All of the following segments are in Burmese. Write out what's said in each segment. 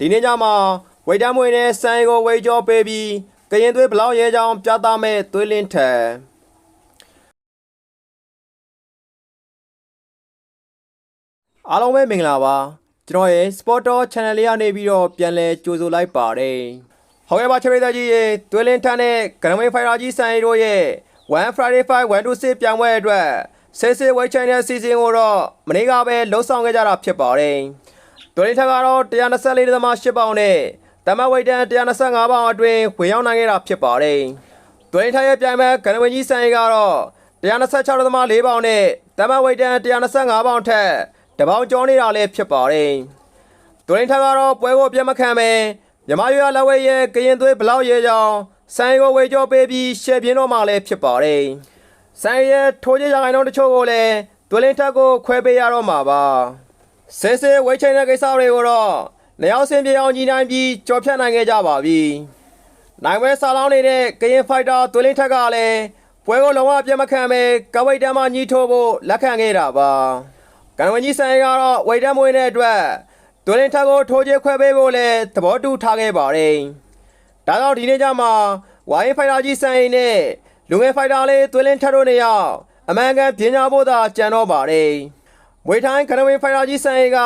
ဒီနေ့ညမှာဝိတ်တမ်းမွေနဲ့စံရီကိုဝိတ်ကြောပေးပြီးကရင်သွေးဘလောက်ရဲကြောင်းပြသမဲ့သွေးလင်းထက်အားလုံးပဲမင်္ဂလာပါကျွန်တော်ရဲ့ Sport Talk Channel လေးကနေပြီးတော့ပြန်လဲကြိုဆိုလိုက်ပါတယ်ဟုတ်ကဲ့ပါချရိသကြီးရေသွေးလင်းထက်နဲ့ဂရမင်းဖိုင်ရာကြီးစံရီတို့ရဲ့1 Friday 5 1 to 6ပြန်ပွဲအတွက်ဆေးဆေးဝိတ်ချိုင်းတဲ့စီစဉ်ကိုတော့မနေ့ကပဲလှုပ်ဆောင်ခဲ့ကြတာဖြစ်ပါတယ် သွေးလင်းထက်ကတော့124.8ပေါင်နဲ့တမတ်ဝိတ်တန်125ပေါင်အတွင်းဝင်ရောက်နိုင်ခဲ့တာဖြစ်ပါတယ်သွေးလင်းထက်ရဲ့ပြိုင်ပွဲဂရမင်းကြီးစံရီကတော့126.4ပေါင်နဲ့တမတ်ဝိတ်တန်125ပေါင်ထက်တပေါင်ကျော်နေတာလည်းဖြစ်ပါတယ်။ဒိုရင်ထက်ကတော့ပွဲကိုပြတ်မခံပဲမြမရွာလက်ဝဲရဲ့ကရင်သွေးဘလောက်ရဲကြောင်းဆိုင်ကိုဝေကြောပေးပြီးရှယ်ပြင်းတော့မှလည်းဖြစ်ပါတယ်။ဆိုင်ရဲ့ထိုးကြရခိုင်တော့တချို့ကိုလည်းဒိုရင်ထက်ကိုခွဲပေးရတော့မှာပါ။ ဆဲဆဲဝေချိန်တဲ့ကိစ္စတွေကိုတော့နေအောင်စင်ပြေအောင်ကြီးနိုင်ပြီးကြော်ဖြတ်နိုင်ခဲ့ကြပါပြီ။နိုင်ဝဲဆာလောင်းနေတဲ့ကရင်ဖိုက်တာဒိုရင်ထက်ကလည်းပွဲကိုလုံးဝပြတ်မခံပဲကဝိတ်တမ်းမှညီးထိုးဖို့လက်ခံခဲ့တာပါ။ကံဝင်ကြီးဆိုင်ကတော့ဝိတ်တမ်းမွေးတဲ့အတွက်ဒွလင်ထက်ကိုထိုးချေခွဲပေးဖို့လည်းသဘောတူထားခဲ့ပါတယ်။ဒါကြောင့်ဒီနေ့ကျမှဝိုင်းဖိုင်တာကြီးဆိုင်နဲ့လူငယ်ဖိုင်တာလေးဒွလင်ထက်တို့နေရောက်အမှန်ကန်ပြင်ညာဖို့သာကြံတော့ပါတယ်။ မွေထိုင်းကံဝင်ဖိုင်တာကြီးဆိုင်က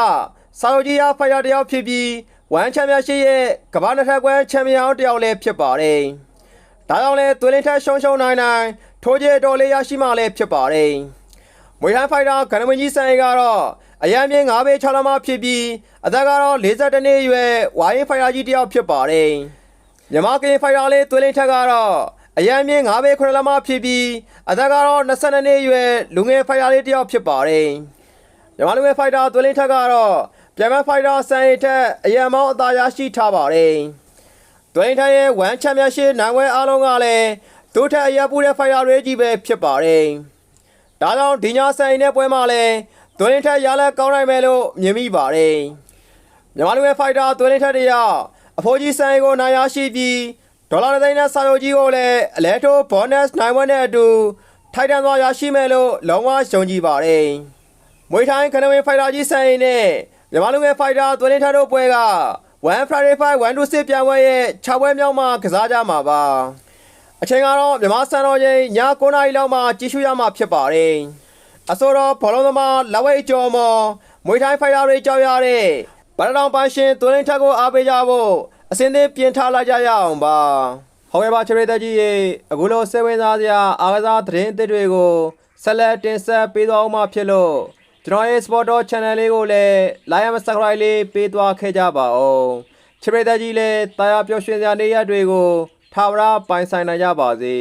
စာယုကြီးရဖိုင်တာတယောက်ဖြစ်ပြီးဝမ်ချန်ပီယံရှစ်ရဲ့ကမ္ဘာနှစ်ထပ်ကွမ်းချန်ပီယံတယောက်လည်းဖြစ်ပါတယ်။ဒါကြောင့်လည်းဒွလင်ထက်ရှုံးရှုံးနိုင်နိုင်ထိုးချေတော်လေးရရှိမှလည်းဖြစ်ပါတယ်။မွေဟန်ဖိုက်တာဂန်နမကြီးဆိုင်ကတော့အရန်ပြင်း9ဘေး6လမှဖြစ်ပြီးအသက်ကတော့42နှစ်အရွယ်ဝိုင်းဖိုက်တာကြီးတစ်ယောက်ဖြစ်ပါတယ်။မြန်မာကရင်ဖိုက်တာလေးသွေးလင်းထက်ကတော့အရန်ပြင်း9ဘေး9လမှဖြစ်ပြီးအသက်ကတော့22နှစ်အရွယ်လူငယ်ဖိုက်တာလေးတစ်ယောက်ဖြစ်ပါတယ်။ မြန်မာလူငယ်ဖိုက်တာသွေးလင်းထက်ကတော့ပြန်မဖိုက်တာဆိုင်ထက်အရန်မောင်းအသာရရှိထားပါတယ်။ဒွိန်ထိုင်ရဲ့ဝမ်ချန်ပီယံရှစ်နိုင်ဝဲအားလုံးကလည်းဒုထက်အရပူတဲ့ဖိုင်ယာတွေကြီးပဲဖြစ်ပါတယ်။ဒါကြောင့်ဒီညာဆိုင်တဲ့ပွဲမှာလည်းဒွိန်ထက်ရလက်ကောင်းနိုင်မယ်လို့မြင်မိပါတယ်။မြန်မာလူငယ်ဖိုက်တာဒွိန်ထက်တရအဖိုးကြီးဆိုင်ကိုနိုင်ရရှိပြီးဒေါ်လာတစ်သိန်းနဲ့စာချုပ်ကြီးကိုလည်းအလဲထိုးဘောနက်နိုင်ဝဲနဲ့အတူထိုက်တန်သွားရရှိမယ်လို့လုံးဝယုံကြည်ပါတယ်။ မွေထိုင်းခနဝင်းဖိုက်တာကြီးဆိုင်နဲ့မြန်မာလူငယ်ဖိုက်တာသွေးလင်းထတ်တို့ပွဲက1 Friday Fight 1 to 6ပြန်ပွဲရဲ့6ပွဲမြောက်မှာကစားကြမှာပါအချိန်ကတော့မြန်မာစံတော်ချိန်ည9:00နာရီလောက်မှာကြည့်ရှုရမှာဖြစ်ပါတယ်အဆိုတော့ဘောလုံးသမားလက်ဝဲအကျော်မော်မွေထိုင်းဖိုက်တာတွေကြောက်ရတဲ့ဗလတောင်ပန်းရှင်သွေးလင်းထတ်ကိုအားပေးကြဖို့အစင်းသင်းပြင်ထားလိုက်ကြရအောင်ပါဟုတ်ကဲ့ပါချရိတကြီးရေအခုလိုစိတ်ဝင်စားစရာအားကစားသတင်းအသစ်တွေကိုဆက်လက်တင်ဆက်ပေးသွားအောင်မှာဖြစ်လို့ ကျွန်တော်ရဲ့ Sport Talk Channel လေးကိုလည်း Like and Subscribe လေးပေးသွားခဲ့ကြပါဦးချရိတကြီးလည်းတာယာပျော်ရွှင်စရာနေ့ရက်တွေကိုထာဝရပိုင်ဆိုင်နိုင်ကြပါစေ